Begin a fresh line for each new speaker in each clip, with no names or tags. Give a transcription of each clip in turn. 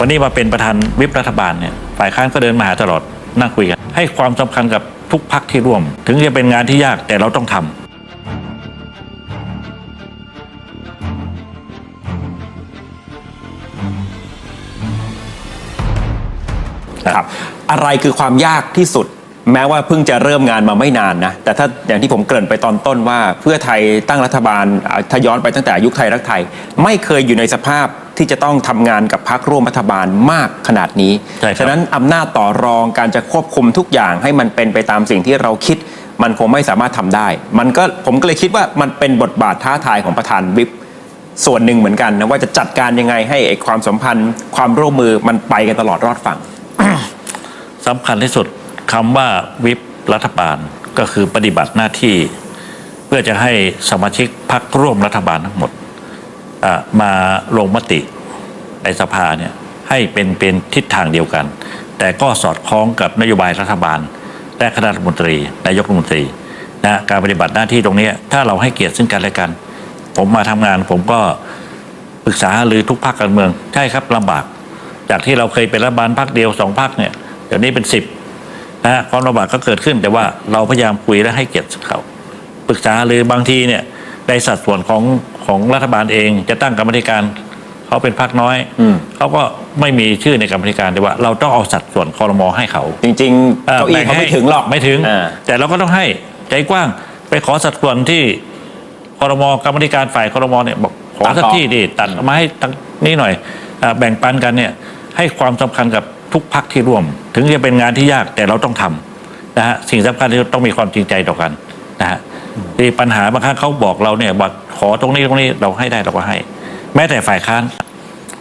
วันนี้มาเป็นประธานวิปรัฐบาลเนี่ยฝ่ายค้านก็เดินมาหาตลอดนั่งคุยกันให้ความสำคัญกับทุกพักที่ร่วม ถึงจะเป็นงานที่ยากแต่เราต้องทำ
ครับ อะไรคือความยากที่สุด แม้ว่าเพิ่งจะเริ่มงานมาไม่นานนะ แต่ถ้าอย่างที่ผมเกริ่นไปตอนต้นว่า เพื่อไทยตั้งรัฐบาลอ่าถ้าย้อนไปตั้งแต่ยุคไทยรักไทย ไม่เคยอยู่ในสภาพ ที่จะต้องทำงานกับพรรคร่วมรัฐบาลมากขนาดนี้
ใช่ครับ
ฉะนั้นอำนาจต่อรองการจะควบคุมทุกอย่างให้มันเป็นไปตามสิ่งที่เราคิด มันคงไม่สามารถทำได้ มันก็ผมก็เลยคิดว่ามันเป็นบทบาทท้าทายของประธานวิป ส่วนหนึ่งเหมือนกันนะว่าจะจัดการยังไงให้ไอ้ความสัมพันธ์ ความร่วมมือมันไปกันตลอดรอดฝั่ง
สำคัญที่สุดคำว่าวิปรัฐบาลก็คือปฏิบัติหน้าที่ เพื่อจะให้สมาชิกพรรคร่วมรัฐบาลทั้งหมดอะ มาลงมติในสภาเนี่ยให้เป็นเป็นทิศทางเดียวกัน แต่ก็สอดคล้องกับนโยบายรัฐบาล และคณะรัฐมนตรีนายกรัฐมนตรีนะการปฏิบัติหน้าที่ตรงนี้ถ้าเราให้เกียรติซึ่งกันและกัน ผมมาทำงานผมก็ปรึกษาหรือทุกภาคการเมืองใช่ครับลำบาก จากที่เราเคยเป็นรัฐบาลพักเดียวสองพักเนี่ยเดี๋ยวนี้เป็นสิบนะฮะความลำบากก็เกิดขึ้นแต่ว่าเราพยายามคุยและให้เกียรติเขาปรึกษาหรือบางทีเนี่ยในสัดส่วนของ ของรัฐบาลเองจะตั้งกรรมธิการเขาเป็นพักน้อย
อืม
เขาก็ไม่มีชื่อในกรรมธิการแต่ว่า เราต้องเอาสัดส่วนคอรมอให้เขา
จริงๆ
อ่อ
เก้าอี้เขา
แบ่
ไม่
ให้
ถึงหรอก
ไม่ถึง
อ่า
แต่เราก็ต้องให้ใจกว้างไปขอสัดส่วนที่คอรมอกรรมธิการฝ่ายคอรมอเนี่ยบอกขอสักที่ดิตัดมาให้ตั้งนี้หน่อยอาแบ่งปันกันเนี่ยให้ความสำคัญกับทุกพักที่ร่วม ถึงจะเป็นงานที่ยากแต่เราต้องทำนะฮะสิ่งสำคัญที่ต้องมีความจริงใจต่อกันนะฮะที่ปัญหาบางครั้งเขาบอกเราเนี่ยว่า ขอตรงนี้ตรงนี้เราให้ได้เราก็ให้ แม้แต่ฝ่ายค้าน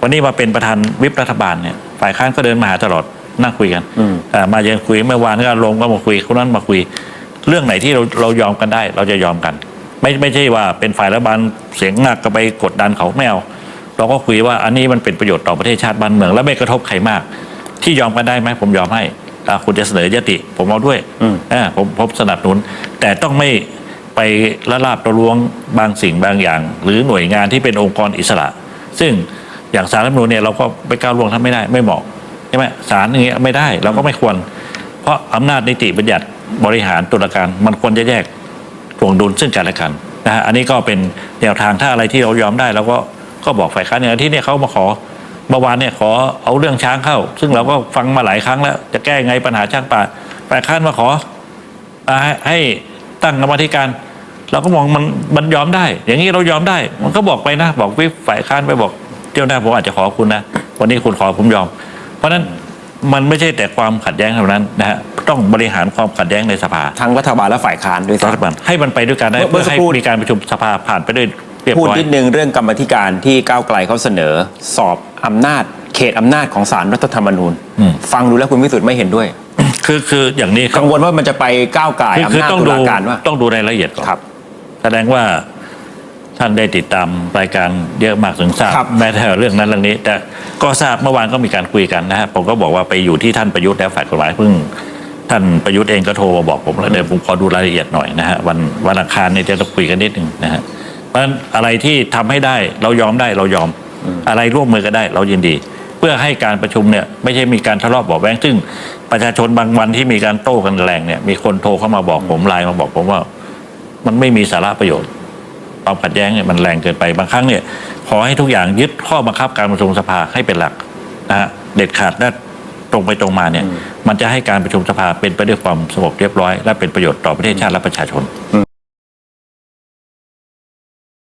วันนี้มาเป็นประธานวิปรัฐบาลเนี่ยฝ่ายค้านก็เดินมาหาตลอดนั่งคุยกัน
อืม
อ่ามายังคุยเมื่อวานก็ลงก็มาคุยคนนั้นมาคุย เรื่องไหนที่เราเรายอมกันได้ เราจะยอมกัน ไม่ไม่ใช่ว่าเป็นฝ่ายรัฐบาลเสียงหนักก็ไปกดดันเขาไม่เอาเราก็คุยว่าอันนี้มันเป็นประโยชน์ต่อประเทศชาติบ้านเมือง และไม่กระทบใครมาก ที่ยอมกันได้ไหมผมยอมให้อ่าคุณจะเสนอยติ ผมเอาด้วย
อืม
อ่าผมผมสนับสนุน แต่ต้องไม่ ไปละลาบระลวงบางสิ่งบางอย่าง หรือหน่วยงานที่เป็นองค์กรอิสระ ซึ่งอย่างสารรัฐมนูญเนี่ยเราก็ไปก้าวล่วงท่านไม่ได้ไม่เหมาะใช่ไหมศาลอย่างเงี้ยไม่ได้เราก็ไม่ควร เพราะอำนาจนิติบัญญัติบริหารตุลาการมันควรจะแยกถ่วงดุลซึ่งกันและกันนะฮะอันนี้ก็เป็นแนวทางถ้าอะไรที่เรายอมได้เราก็ก็บอกฝ่ายค้านอย่างที่เนี่ยเขามาขอเมื่อวานเนี่ยขอเอาเรื่องช้างเข้า ซึ่งเราก็ฟังมาหลายครั้งแล้ว จะแก้ไงปัญหาช้างป่าฝ่ายค้านมาขออาให้ตั้งกรรมธิการ เราก็มองมันมันยอมได้ อย่างนี้เรายอมได้ มันก็บอกไปนะ บอกวิปฝ่ายค้านไปบอกเที่ยวหน้าผมอาจจะขอคุณนะ วันนี้คุณขอผมยอม เพราะฉะนั้นมันไม่ใช่แต่ความขัดแย้งเท่านั้นนะฮะต้องบริหารความขัดแย้งในสภา
ทั้งรัฐบาลและฝ่ายค้านด้วย
รัฐบาลให้มันไปด้วยกันได้
เมื่อ
เพื่อให้
สักครู่
มีการประชุมสภาผ่านไปด้วยเรียบ
พูด
ร้อย
นิดนึงเรื่องกรรมธิการที่ก้าวไกลเขาเสนอ สอบอำนาจ เขตอำนาจของศาลรัฐธรรมนูญ
อืม
ฟังดูแล้วคุณวิสุทธ์ไม่เห็นด้วย
คือคืออย่างนี้
กังวลว่ามันจะไปก้าวไก่
คือ
อำ
คือ
นาจ
ต้อง
ตุ
ดู
ลาการว่า
ต้องดูรายละเอียดก่อน
ครับ
แส ดงว่าท่านได้ติดตามรายการเยอะมากถึงทราบ
ครับ
แม้แต่เรื่องนั้นเรื่องนี้ แต่ก็ทราบเมื่อวานก็มีการคุยกันนะฮะผมก็บอกว่าไปอยู่ที่ท่านประยุทธ์แล้วฝ่ายกฎหมายเพิ่ง ท่านประยุทธ์เองก็โทรมาบอกผมแล้วเดี๋ยวผมขอดูรายละเอียดหน่อยนะฮะวันวันอังคารเนี่ยจะต้องคุยกันนิดนึงนะฮะเพราะฉะนั้นอะไรที่ทำให้ได้เรายอมได้เรายอมอะไรร่วมมือกันได้ เรายินดี เพื่อให้การประชุมเนี่ยไม่ใช่มีการทะเลาะเบาะแว้งซึ่งประชาชนบางวันที่มีการโต้กันแรงเนี่ยมีคนโทรเข้ามาบอกผมไลน์มาบอกผมว่า มันไม่มีสาระประโยชน์ความขัดแย้งเนี่ยมันแรงเกินไปบางครั้งเนี่ยขอให้ทุกอย่างยึดข้อบังคับการประชุมสภาให้เป็นหลักนะฮะเด็ดขาดและตรงไปตรงมาเนี่ย มันจะให้การประชุมสภาเป็นไปด้วยความสงบเรียบร้อย และเป็นประโยชน์ต่อประเทศชาติและประชาชน